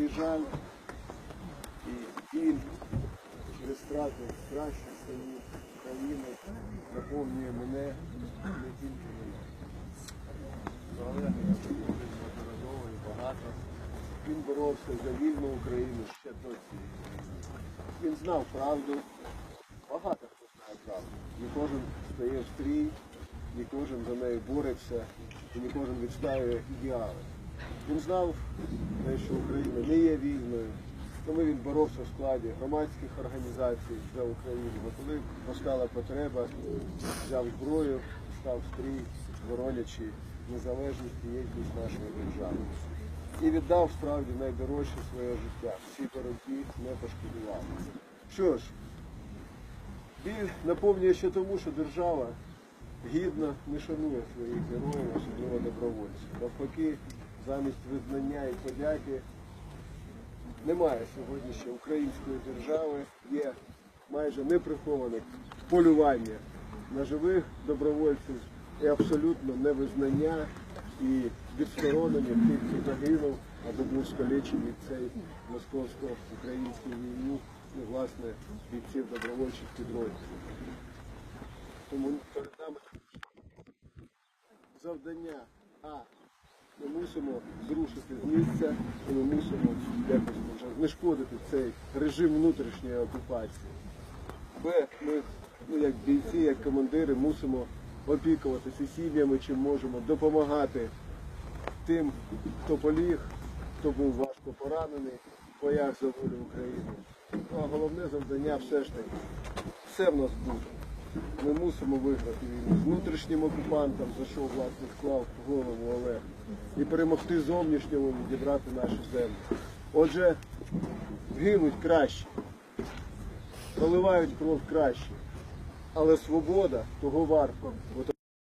великий жаль і біль через втрати кращих синів країни наповнює мене не тільки мене. Колеги, неодноразово і багато. Він боровся за вільну Україну ще до цієї. Він знав правду. Багато хто знає правду. Не кожен стає в стрій, не кожен за нею бореться, і не кожен відстаює ідеали. Він знав, що Україна не є вільною, тому він боровся в складі громадських організацій за Україну. А коли постала потреба, взяв зброю, став стрій, боронячи незалежність і єдність нашої держави. І віддав справді найдорожче своє життя. Всі боротьбі не пошкодував. Що ж, біль наповнює ще тому, що держава гідно не шанує своїх героїв, особливо добровольців. Навпаки, замість визнання і подяки немає сьогодні ще української держави, є майже неприховане полювання на живих добровольців і абсолютно невизнання і відсторонення тих, хто загинув або був скалічений в цей московсько-українській війні і, власне, бійців добровольчих підрозділів. Тому перед нами завдання А. Ми мусимо зрушити з місця, і ми мусимо якось може, знешкодити цей режим внутрішньої окупації. Б. Ми, ну, як бійці, як командири, мусимо опікуватися сім'ями, чим можемо, допомагати тим, хто поліг, хто був важко поранений в боях за волю України. Ну, а головне завдання все ж таки все в нас буде. Ми мусимо виграти війну з внутрішнім окупантом, за що власне склав голову Олег, і перемогти зовнішньому відібрати нашу землю. Отже, гинуть краще, проливають кров краще, але свобода того варта. Бо